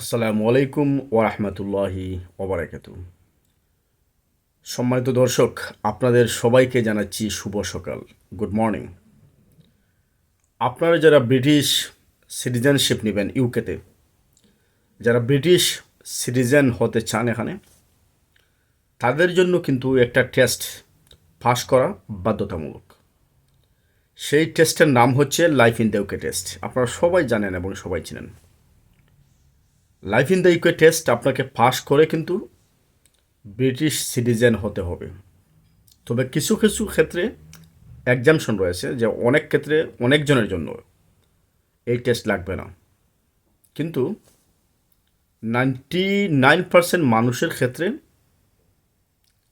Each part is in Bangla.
আসসালামু আলাইকুম ওরহমতুল্লাহি ওবরাকাত সম্মানিত দর্শক, আপনাদের সবাইকে জানাচ্ছি শুভ সকাল। Good morning. আপনারা যারা ব্রিটিশ সিটিজেনশিপ নেবেন ইউকেতে, যারা ব্রিটিশ সিটিজেন হতে চান এখানে, তাদের জন্য কিন্তু একটা টেস্ট পাস করা বাধ্যতামূলক। সেই টেস্টের নাম হচ্ছে life in the UK test. আপনারা সবাই জানেন এবং সবাই চিনেন। Life in the UK test আপনাকে পাস করে কিন্তু ব্রিটিশ সিটিজেন হতে হবে। তবে কিছু কিছু ক্ষেত্রে এক্সামশন রয়েছে যে অনেক ক্ষেত্রে অনেকজনের জন্য এই টেস্ট লাগবে না। কিন্তু নাইনটি নাইন পার্সেন্ট মানুষের ক্ষেত্রে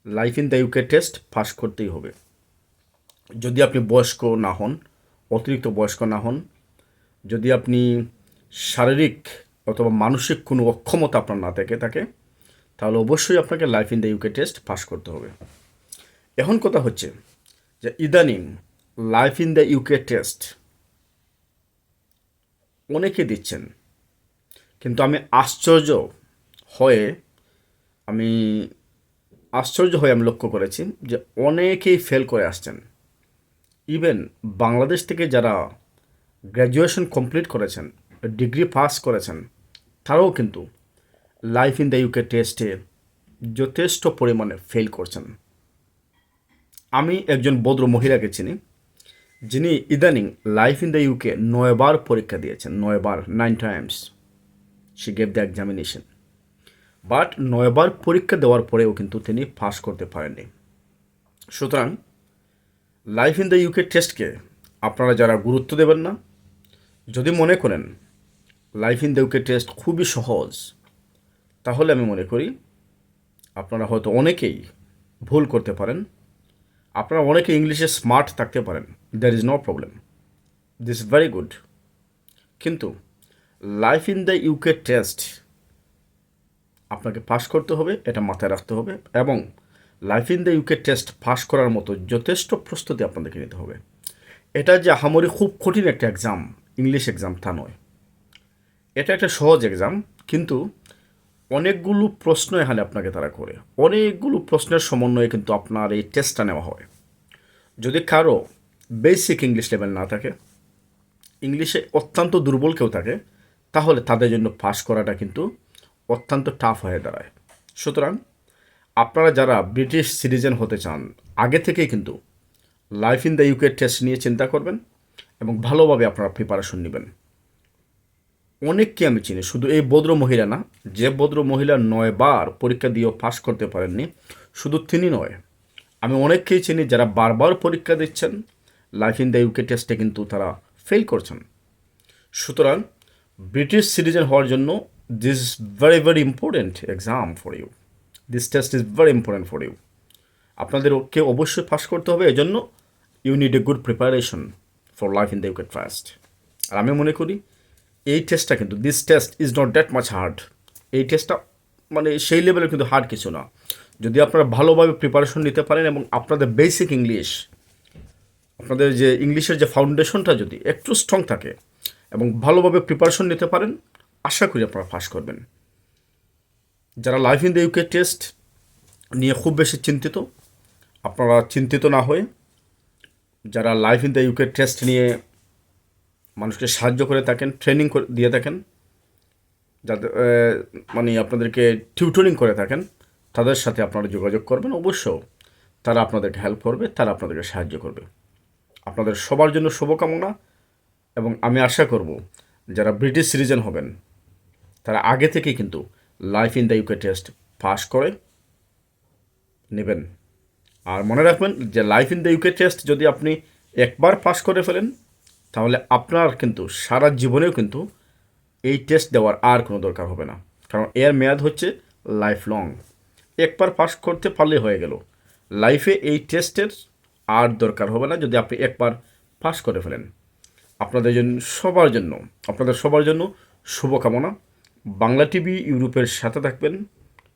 life in the UK test pass করতেই হবে। যদি আপনি বয়স্ক না হন, অতিরিক্ত বয়স্ক না হন, যদি আপনি শারীরিক অথবা মানসিক কোনো অক্ষমতা আপনার না থেকে থাকে, তাহলে অবশ্যই আপনাকে life in the UK test pass করতে হবে। এখন কথা হচ্ছে যে ইদানিং life in the UK test অনেকে দিচ্ছেন, কিন্তু আমি আশ্চর্য হয়ে, আমি আশ্চর্য হয়ে আমি লক্ষ্য করেছি যে অনেকেই ফেল করে আসছেন। ইভেন বাংলাদেশ থেকে যারা গ্র্যাজুয়েশন কমপ্লিট করেছেন ডিগ্রি পাস করেছেন তারাও কিন্তু লাইফ ইন দ্য ইউকে টেস্টে যথেষ্ট পরিমাণে ফেল করছেন। আমি একজন ভদ্র মহিলাকে চিনি, যিনি ইদানিং লাইফ ইন দ্য ইউকে নয়বার পরীক্ষা দিয়েছেন, নয়বার nine times she gave the examination but নয়বার পরীক্ষা দেওয়ার পরেও কিন্তু তিনি পাস করতে পারেননি। সুতরাং লাইফ ইন দ্য ইউকে টেস্টকে আপনারা যারা গুরুত্ব দেবেন না, যদি মনে করেন life in the UK test খুবই সহজ। তাহলে আমি মনে করি, আপনারা হয়তো অনেকেই ভুল করতে পারেন। আপনারা অনেকে ইংলিশে স্মার্ট থাকতে পারেন। There is no problem this very good কিন্তু life in the UK test আপনাকে পাস করতে হবে, এটা মাথায় রাখতে হবে এবং life in the UK test pass করার মতো যথেষ্ট প্রস্তুতি আপনাদেরকে নিতে হবে। এটা যে আহামরি খুব কঠিন একটা এক্সাম ইংলিশ এক্সাম তা নয়। এটা একটা সহজ এক্সাম কিন্তু অনেকগুলো প্রশ্ন এখানে আপনাকে তারা করে। অনেকগুলো প্রশ্নের সমন্বয়ে কিন্তু আপনার এই টেস্টটা নেওয়া হয়। যদি কারও বেসিক ইংলিশ লেভেল না থাকে ইংলিশে অত্যন্ত দুর্বল কেউ থাকে, তাহলে তাদের জন্য পাস করাটা কিন্তু অত্যন্ত টাফ হয়ে দাঁড়ায়। সুতরাং আপনারা যারা ব্রিটিশ সিটিজেন হতে চান, আগে থেকেই কিন্তু life in the UK test নিয়ে চিন্তা করবেন এবং ভালোভাবে আপনারা প্রিপারেশন নেবেন। অনেককে আমি চিনি, শুধু এই ভদ্র মহিলা না, যে ভদ্র মহিলা নয়বার পরীক্ষা দিয়েও পাশ করতে পারেননি, শুধু তিনি নয়, আমি অনেককেই চিনি যারা বারবার পরীক্ষা দিচ্ছেন লাইফ ইন দ্য ইউকে টেস্টে কিন্তু তারা ফেল করছেন। সুতরাং ব্রিটিশ সিটিজেন হওয়ার জন্য this is very very important exam for you this test is very important for you আপনাদেরকে অবশ্যই পাস করতে হবে, এজন্য you need a good preparation for life in the UK trust আর আমি মনে করি এই টেস্টটা কিন্তু this test is not that much hard এই টেস্টটা মানে সেই লেভেলে কিন্তু হার্ড কিছু না। যদি আপনারা ভালোভাবে প্রিপারেশন নিতে পারেন এবং আপনাদের বেসিক ইংলিশ আপনাদের যে ইংলিশের যে ফাউন্ডেশনটা যদি একটু স্ট্রং থাকে এবং ভালোভাবে প্রিপারেশন নিতে পারেন, আশা করি আপনারা পাস করবেন। যারা life in the UK test নিয়ে খুব বেশি চিন্তিত, আপনারা চিন্তিত না হয়ে যারা life in the UK test নিয়ে মানুষকে সাহায্য করে থাকেন ট্রেনিং দিয়ে থাকেন যাদের মানে আপনাদেরকে টিউটরিং করে থাকেন, তাদের সাথে আপনারা যোগাযোগ করবেন। অবশ্য তারা আপনাদেরকে হেল্প করবে, তারা আপনাদেরকে সাহায্য করবে। আপনাদের সবার জন্য শুভকামনা এবং আমি আশা করব যারা ব্রিটিশ সিটিজেন হবেন, তারা আগে থেকেই কিন্তু life in the UK test pass করে নেবেন। আর মনে রাখবেন যে life in the UK test যদি আপনি একবার পাস করে ফেলেন তাহলে আপনার কিন্তু সারা জীবনেও কিন্তু এই টেস্ট দেওয়ার আর কোনো দরকার হবে না। কারণ এর মেয়াদ হচ্ছে লাইফ লং একবার পাস করতে পারলে হয়ে গেল। লাইফে এই টেস্টের আর দরকার হবে না যদি আপনি একবার পাস করে ফেলেন। আপনাদের জন্য, সবার জন্য, আপনাদের সবার জন্য শুভকামনা। বাংলা টিভি ইউরোপের সাথে থাকবেন।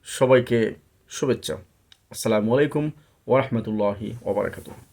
সবাইকে শুভেচ্ছা। আসসালামু আলাইকুম ওরহমতুল্লাহি ওবরাকাতুহ